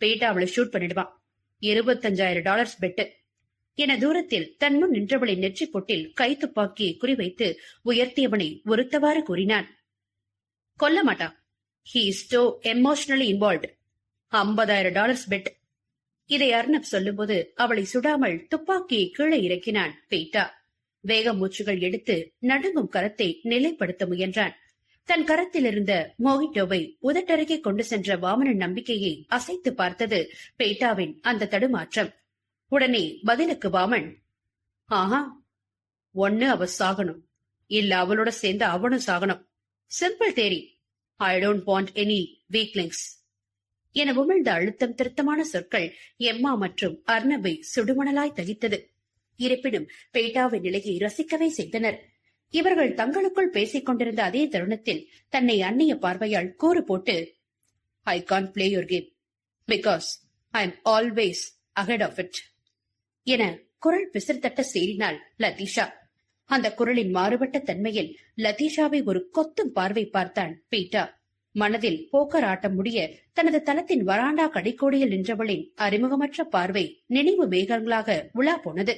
பேட்டா அவளை ஷூட் பண்ணிடுவான் இருபத்தஞ்சாயிரம் டாலர்ஸ் பெட்டு என தூரத்தில் தன் முன் நின்றவளின் நெற்றி பொட்டில் கை துப்பாக்கியை குறிவைத்து உயர்த்தியவனை ஒருத்தவாறு கூறினான். கொல்ல மாட்டான் he is too emotionally involved ஐம்பதாயிரம் டாலர்ஸ் பெட் இதை அர்ணப் சொல்லும்போது அவளை சுடாமல் துப்பாக்கியை கீழே இறக்கினான் பேட்டா. வேக மூச்சுகள் எடுத்து நடுங்கும் கரத்தை நிலைப்படுத்த முயன்றான். தன் கரத்தில் இருந்த மோகிட்டோவை உதட்டருகே கொண்டு சென்ற வாமனன் நம்பிக்கையை அசைத்து பார்த்தது பேட்டாவின் அந்த தடுமாற்றம். உடனே பதிலுக்கு வாமன் ஆஹா ஒன்னு அவ சாகணும். இல்ல அவளோட சேர்ந்து அவனும் சாகணும். Simple theory. I don't want any weaklings என உமிழ்ந்த அழுத்தம் திருத்தமான சொற்கள் எம்மா மற்றும் அர்ணபை சுடுமணலாய் தகித்தது. இருப்பினும் பேட்டாவின் நிலையை ரசிக்கவே செய்தனர். இவர்கள் தங்களுக்குள் பேசிக் கொண்டிருந்த அதே தருணத்தில் தன்னை அந்நிய பார்வையால் கூறு போட்டு I can play your game because I am always ahead of it என குரல் பிசிர்தட்ட சீறினாள் லதீஷா அந்த குரலின் மாறுபட்ட தன்மையில் லதீஷாவை ஒரு கொத்தும் பார்வை பார்த்தான் பீட்டா. மனதில் போக்கர் ஆட்டம் முடிய தனது தளத்தின் வராண்டா கடைக்கோடியில் நின்றவளின் அறிமுகமற்ற பார்வை நினைவு மேகங்களாக உலா போனது.